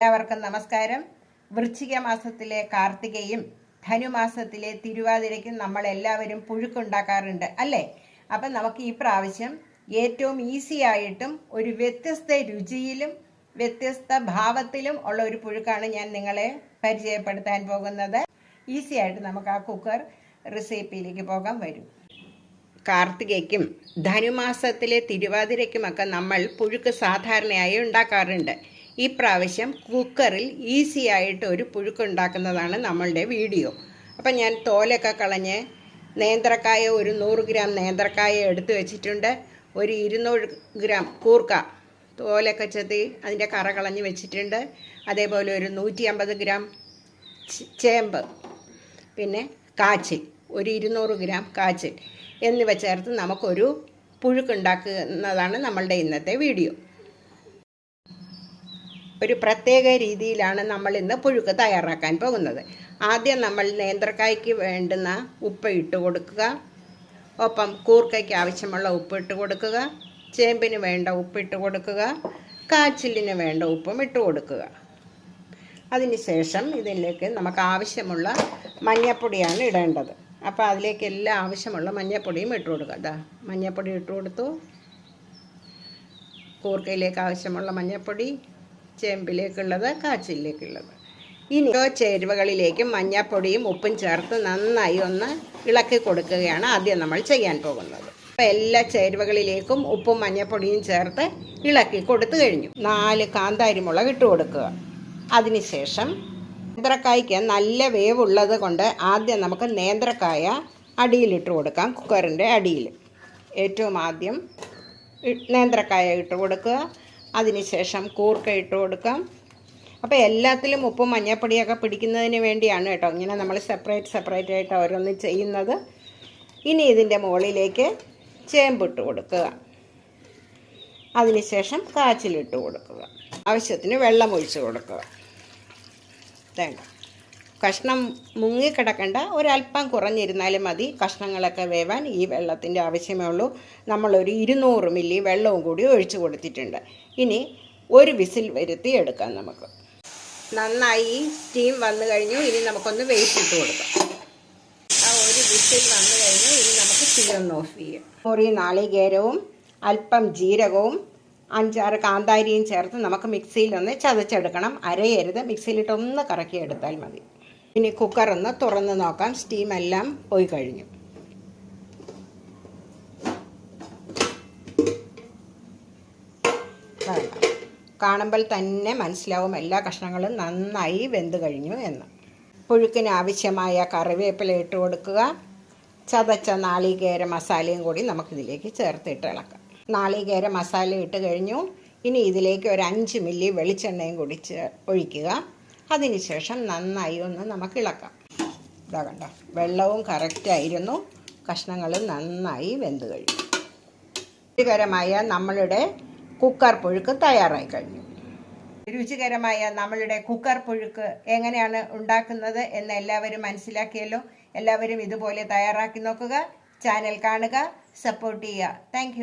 എല്ലാവർക്കും നമസ്കാരം. വൃശ്ചിക മാസത്തിലെ കാർത്തികയും ധനുമാസത്തിലെ തിരുവാതിരയ്ക്കും നമ്മൾ എല്ലാവരും പുഴുക്കുണ്ടാക്കാറുണ്ട് അല്ലേ? അപ്പം നമുക്ക് ഈ പ്രാവശ്യം ഏറ്റവും ഈസി ആയിട്ടും ഒരു വ്യത്യസ്ത രുചിയിലും വ്യത്യസ്ത ഭാവത്തിലും ഉള്ള ഒരു പുഴുക്കാണ് ഞാൻ നിങ്ങളെ പരിചയപ്പെടുത്താൻ പോകുന്നത്. ഈസി ആയിട്ട് നമുക്ക് ആ കുക്കർ റെസിപ്പിയിലേക്ക് പോകാൻ വരും. കാർത്തികയ്ക്കും ധനുമാസത്തിലെ തിരുവാതിരയ്ക്കുമൊക്കെ നമ്മൾ പുഴുക്ക് സാധാരണയായി ഉണ്ടാക്കാറുണ്ട്. ഈ പ്രാവശ്യം കുക്കറിൽ ഈസി ആയിട്ട് ഒരു പുഴുക്കുണ്ടാക്കുന്നതാണ് നമ്മളുടെ വീഡിയോ. അപ്പം ഞാൻ തോലൊക്കെ കളഞ്ഞ് നേന്ത്രക്കായ ഒരു നൂറ് ഗ്രാം നേന്ത്രക്കായ എടുത്തു വെച്ചിട്ടുണ്ട്. ഒരു ഇരുന്നൂറ് ഗ്രാം കൂർക്ക തോലൊക്കെ ചെത്തി അതിന്റെ കറ കളഞ്ഞ് വെച്ചിട്ടുണ്ട്. അതേപോലെ ഒരു നൂറ്റി അമ്പത് ഗ്രാം ചേമ്പ് പിന്നെ കാച്ചിൽ ഒരു ഇരുന്നൂറ് ഗ്രാം കാച്ചിൽ എന്നിവ ചേർത്ത് നമുക്കൊരു പുഴുക്കുണ്ടാക്കുന്നതാണ് നമ്മളുടെ ഇന്നത്തെ വീഡിയോ. ഒരു പ്രത്യേക രീതിയിലാണ് നമ്മൾ ഇന്ന് പുഴുക്ക് തയ്യാറാക്കാൻ പോകുന്നത്. ആദ്യം നമ്മൾ നേന്ത്രക്കായ്ക്ക് വേണ്ടുന്ന ഉപ്പ് ഇട്ട് കൊടുക്കുക. ഒപ്പം കൂർക്കയ്ക്ക് ആവശ്യമുള്ള ഉപ്പ് ഇട്ട് കൊടുക്കുക. ചേമ്പിന് വേണ്ട ഉപ്പ് ഇട്ട് കൊടുക്കുക. കാച്ചിലിന് വേണ്ട ഉപ്പും ഇട്ട് കൊടുക്കുക. അതിനുശേഷം ഇതിലേക്ക് നമുക്ക് ആവശ്യമുള്ള മഞ്ഞപ്പൊടിയാണ് ഇടേണ്ടത്. അപ്പോൾ അതിലേക്ക് എല്ലാ ആവശ്യമുള്ള മഞ്ഞപ്പൊടിയും ഇട്ട് കൊടുക്കുക. അതാ മഞ്ഞപ്പൊടി ഇട്ട് കൊടുത്തു. കൂർക്കയിലേക്ക് ആവശ്യമുള്ള മഞ്ഞപ്പൊടി ചേമ്പിലേക്കുള്ളത് കാച്ചിലേക്കുള്ളത്. ഇനി ഓരോ ചേരുവകളിലേക്കും മഞ്ഞപ്പൊടിയും ഉപ്പും ചേർത്ത് നന്നായി ഒന്ന് ഇളക്കി കൊടുക്കുകയാണ് ആദ്യം നമ്മൾ ചെയ്യാൻ പോകുന്നത്. അപ്പോൾ എല്ലാ ചേരുവകളിലേക്കും ഉപ്പും മഞ്ഞപ്പൊടിയും ചേർത്ത് ഇളക്കി കൊടുത്തു കഴിഞ്ഞു. നാല് കാന്താരിമുളക് ഇട്ട് കൊടുക്കുക. അതിനുശേഷം നേന്ത്രക്കായ്ക്ക് നല്ല വേവുള്ളത് കൊണ്ട് ആദ്യം നമുക്ക് നേന്ത്രക്കായ അടിയിലിട്ട് കൊടുക്കാം കുക്കറിന്റെ അടിയിൽ. ഏറ്റവും ആദ്യം നേന്ത്രക്കായ ഇട്ട് കൊടുക്കുക. അതിനുശേഷം കൂർക്ക ഇട്ട് കൊടുക്കാം. അപ്പോൾ എല്ലാത്തിലും ഉപ്പും മഞ്ഞപ്പൊടിയൊക്കെ പിടിക്കുന്നതിന് വേണ്ടിയാണ് കേട്ടോ ഇങ്ങനെ നമ്മൾ സെപ്പറേറ്റ് സെപ്പറേറ്റ് ആയിട്ട് ഓരോന്ന് ചെയ്യുന്നത്. ഇനി ഇതിന്റെ മുകളിലേക്ക് ചേമ്പിട്ട് കൊടുക്കുക. അതിനുശേഷം കാച്ചിലിട്ട് കൊടുക്കുക. ആവശ്യത്തിന് വെള്ളം ഒഴിച്ച് കൊടുക്കുക. തേങ്ങ കഷ്ണം മുങ്ങിക്കിടക്കേണ്ട. ഒരല്പം കുറഞ്ഞിരുന്നാലും മതി. കഷ്ണങ്ങളൊക്കെ വേവാൻ ഈ വെള്ളത്തിന്റെ ആവശ്യമേ ഉള്ളൂ. നമ്മളൊരു ഇരുന്നൂറ് മില്ലി വെള്ളവും കൂടി ഒഴിച്ചു കൊടുത്തിട്ടുണ്ട്. ഇനി ഒരു വിസിൽ വരുത്തി എടുക്കാം നമുക്ക്. നന്നായി സ്റ്റീം വന്നു കഴിഞ്ഞു. ഇനി നമുക്കൊന്ന് വെയിറ്റ് ഇട്ട് കൊടുക്കാം. ആ ഒരു വിസിൽ വന്നു കഴിഞ്ഞു. ഇനി നമുക്ക് തീ ഓഫ് ചെയ്യാം. മുറി നാളികേരവും അല്പം ജീരകവും അഞ്ചാറ് കാന്താരിയും ചേർത്ത് നമുക്ക് മിക്സിയിൽ ഒന്ന് ചതച്ചെടുക്കണം. അരയരുത്. മിക്സിയിലിട്ട് ഒന്ന് കറക്കി എടുത്താൽ മതി. ഇനി കുക്കർ ഒന്ന് തുറന്ന് നോക്കാം. സ്റ്റീം എല്ലാം പോയി കഴിഞ്ഞു. കാണുമ്പോൾ തന്നെ മനസ്സിലാവും എല്ലാ കഷ്ണങ്ങളും നന്നായി വെന്ത് കഴിഞ്ഞു എന്ന്. പുഴുക്കിന് ആവശ്യമായ കറിവേപ്പില ഇട്ട് കൊടുക്കുക. ചതച്ച നാളികേര മസാലയും കൂടി നമുക്കിതിലേക്ക് ചേർത്തിട്ട് ഇളക്കാം. നാളികേര മസാല ഇട്ട് കഴിഞ്ഞു. ഇനി ഇതിലേക്ക് ഒരു അഞ്ച് മില്ലി വെളിച്ചെണ്ണയും കൂടി ഒഴിക്കുക. അതിനുശേഷം നന്നായി ഒന്ന് നമുക്ക് ഇളക്കാം. ഇതാ കണ്ട വെള്ളവും കറക്റ്റായിരുന്നു കഷ്ണങ്ങൾ നന്നായി വെന്ത് കഴിഞ്ഞു. രുചികരമായ നമ്മളുടെ കുക്കർ പുഴുക്ക് തയ്യാറായി കഴിഞ്ഞു. രുചികരമായ നമ്മളുടെ കുക്കർ പുഴുക്ക് എങ്ങനെയാണ് ഉണ്ടാക്കുന്നത് എന്ന് എല്ലാവരും മനസ്സിലാക്കിയല്ലോ. എല്ലാവരും ഇതുപോലെ തയ്യാറാക്കി നോക്കുക ചാനൽ കാണുക സപ്പോർട്ട് ചെയ്യുക. താങ്ക്